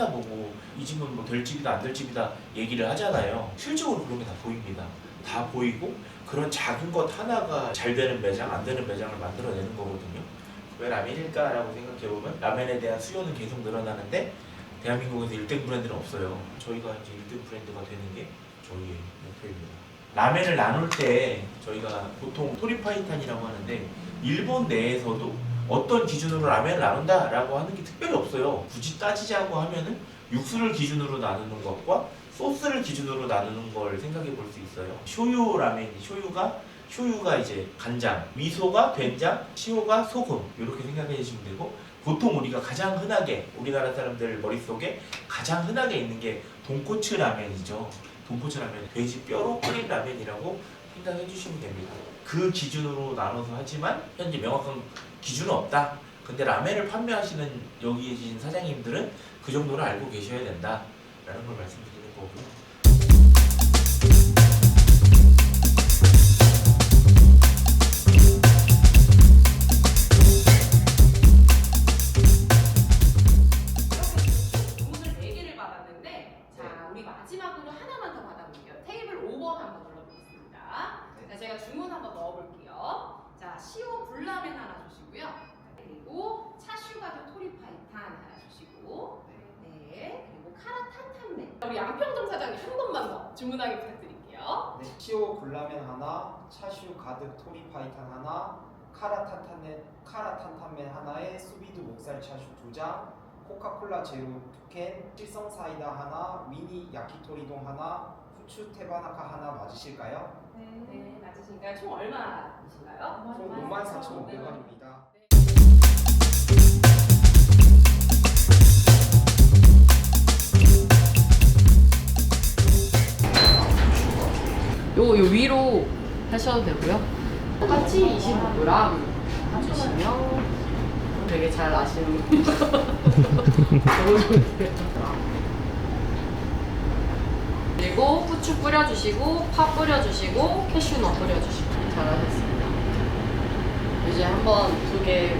하나 보고 이 집은 뭐될 집이다 안 될 집이다 얘기를 하잖아요. 실적으로 그런 게 다 보입니다. 다 보이고 그런 작은 것 하나가 잘 되는 매장 안 되는 매장을 만들어내는 거거든요. 왜 라면일까라고 생각해 보면 라면에 대한 수요는 계속 늘어나는데 대한민국에서 1등 브랜드는 없어요. 저희가 이제 1등 브랜드가 되는 게 저희의 목표입니다. 라면을 나눌 때 저희가 보통 토리파이탄이라고 하는데 일본 내에서도 어떤 기준으로 라면을 나눈다라고 하는 게 특별히 없어요. 굳이 따지자고 하면은 육수를 기준으로 나누는 것과 소스를 기준으로 나누는 걸 생각해 볼 수 있어요. 쇼유 라면이 쇼유가 쇼유가 이제 간장, 미소가 된장, 시오가 소금 이렇게 생각해 주시면 되고 보통 우리가 가장 흔하게 우리나라 사람들 머릿속에 가장 흔하게 있는 게 돈코츠 라면이죠. 돈코츠 라면 돼지 뼈로 끓인 라면이라고 생각해 주시면 됩니다. 그 기준으로 나눠서 하지만 현재 명확한 기준은 없다. 근데 라면을 판매하시는 여기 계신 사장님들은 그 정도는 알고 계셔야 된다라는 걸 말씀드리는 거고요. 자 우리 마지막으로 하나만 더 받아볼게요. 테이블 5번 한번 눌러보겠습니다. 자 제가 주문 한번 넣어볼게요. 자 시오 불라멘 하나 주시고요. 그리고 차슈가드 토리파이탄 하나 주시고 네 그리고 카라 탄탄면 우리 양평점 사장님 한 번만 더 주문하게 부탁드릴게요. 네, 시오 굴라멘 하나, 차슈 가득 토리 파이탄 하나, 카라 탄탄맨 카라 탄탄맨 하나에 수비드 목살 차슈 두 장, 코카콜라 제로 두 캔, 실성 사이다 하나, 미니 야키토리동 하나, 후추 테바나카 하나 맞으실까요? 네 맞으신가요? 총 얼마이신가요? 총 54,500원입니다. 요, 요 위로 하셔도 되고요. 똑같이 25g 주시면 되게 잘 아시는 너무 좋으세요. 그리고 후추 뿌려주시고 파 뿌려주시고 캐슈넛 뿌려주시고 잘하셨습니다. 이제 한번 두 개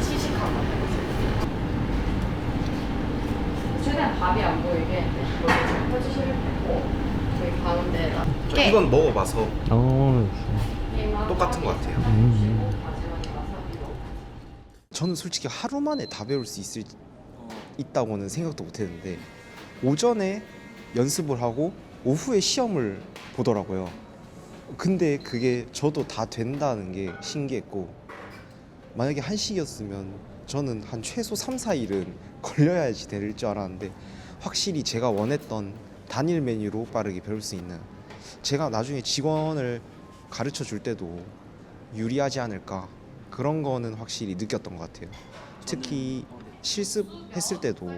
시식 한번 해보세요. 최대한 밥이 안 보이게 이렇게 잘 펴주시면 되고 저희 가운데에다 저 이건 먹어봐서 어, 똑같은 것 같아요. 음. 저는 솔직히 하루 만에 다 배울 수 있을 있다고는 생각도 못했는데 오전에 연습을 하고 오후에 시험을 보더라고요. 근데 그게 저도 다 된다는 게 신기했고 만약에 한식이었으면 저는 한 최소 3, 4일은 걸려야지 될 줄 알았는데 확실히 제가 원했던 단일 메뉴로 빠르게 배울 수 있는 제가 나중에 직원을 가르쳐 줄 때도 유리하지 않을까 그런 거는 확실히 느꼈던 것 같아요. 특히 실습했을 때도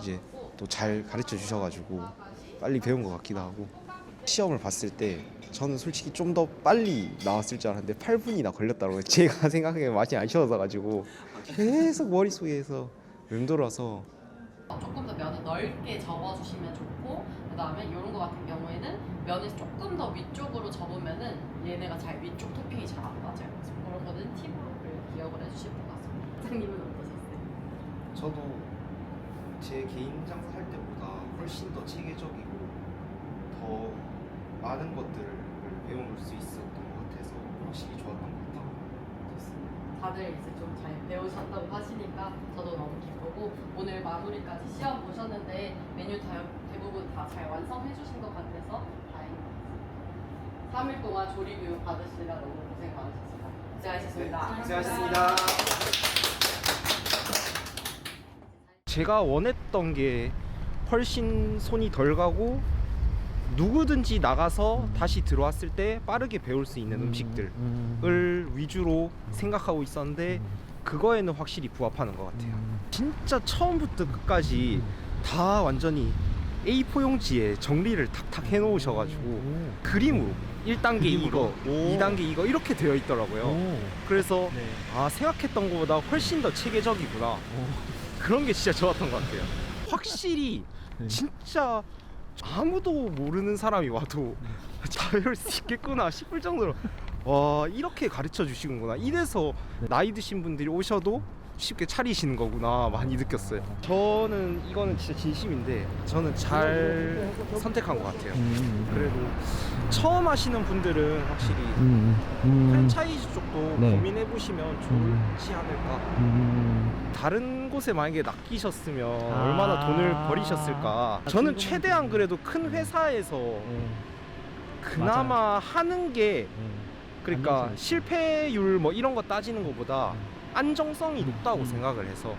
이제 또 잘 가르쳐 주셔가지고 빨리 배운 것 같기도 하고 시험을 봤을 때 저는 솔직히 좀 더 빨리 나왔을 줄 알았는데 8분이나 걸렸다고 제가 생각하기에 많이 아쉬워서 가지고 계속 머릿속에서 맴돌아서 조금 더 면을 넓게 접어주시면 좋고 그다음에 이런 거 같은 경우에는 면을 조금 더 위쪽으로 접으면은 얘네가 잘 위쪽 토핑이 잘 안 맞아요. 거는 팁으로 기억을 해주실 것 같습니다. 사장님은 어떠셨어요? 저도 제 개인 장사 할 때보다 훨씬 더 체계적이고 더 많은 것들을 배울 수 있었던 것 같아서 확실히 좋았던 것 같아요. 좋습니다. 다들 이제 좀 잘 배우셨다고 하시니까 저도 너무 기쁘고 오늘 마무리까지 시험 보셨는데 메뉴 다 대부분 다 잘 완성해 주신 것 같아서 다행입니다. 3일 동안 조리 교육 받으시느라 너무 고생 많으셨습니다. 고생하셨습니다. 고생하셨습니다. 제가 원했던 게 훨씬 손이 덜 가고 누구든지 나가서 다시 들어왔을 때 빠르게 배울 수 있는 음 식들을 위주로 생각하고 있었는데 그거에는 확실히 부합하는 것 같아요. 진짜 처음부터 끝까지 다 완전히 A4 용지에 정리를 탁탁 해놓으셔가지고 그림으로 1단계 이거, 2단계 이거 이렇게 되어 있더라고요. 그래서 네. 아 생각했던 것보다 훨씬 더 체계적이구나. 그런 게 진짜 좋았던 것 같아요. 확실히 네. 진짜 아무도 모르는 사람이 와도 다 배울 수 있겠구나 싶을 정도로 와 이렇게 가르쳐 주시는구나. 이래서 나이 드신 분들이 오셔도 쉽게 차리시는 거구나 많이 느꼈어요. 저는 이거는 진짜 진심인데 저는 잘 선택한 것 같아요. 그래도 처음 하시는 분들은 확실히 프랜차이즈 쪽도 네. 고민해 보시면 좋지 않을까? 다른 곳에 만약에 낚이셨으면 아. 얼마나 돈을 버리셨을까? 저는 최대한 그래도 큰 회사에서 그나마 하는 게 그러니까 안정성이 실패율 뭐 이런 거 따지는 것보다 안정성이 높다고 음. 생각을 해서.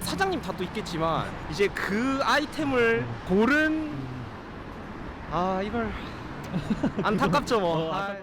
사장님 탓도 있겠지만 이제 그 아이템을 고른 아 이걸 안타깝죠 뭐. 어, 아,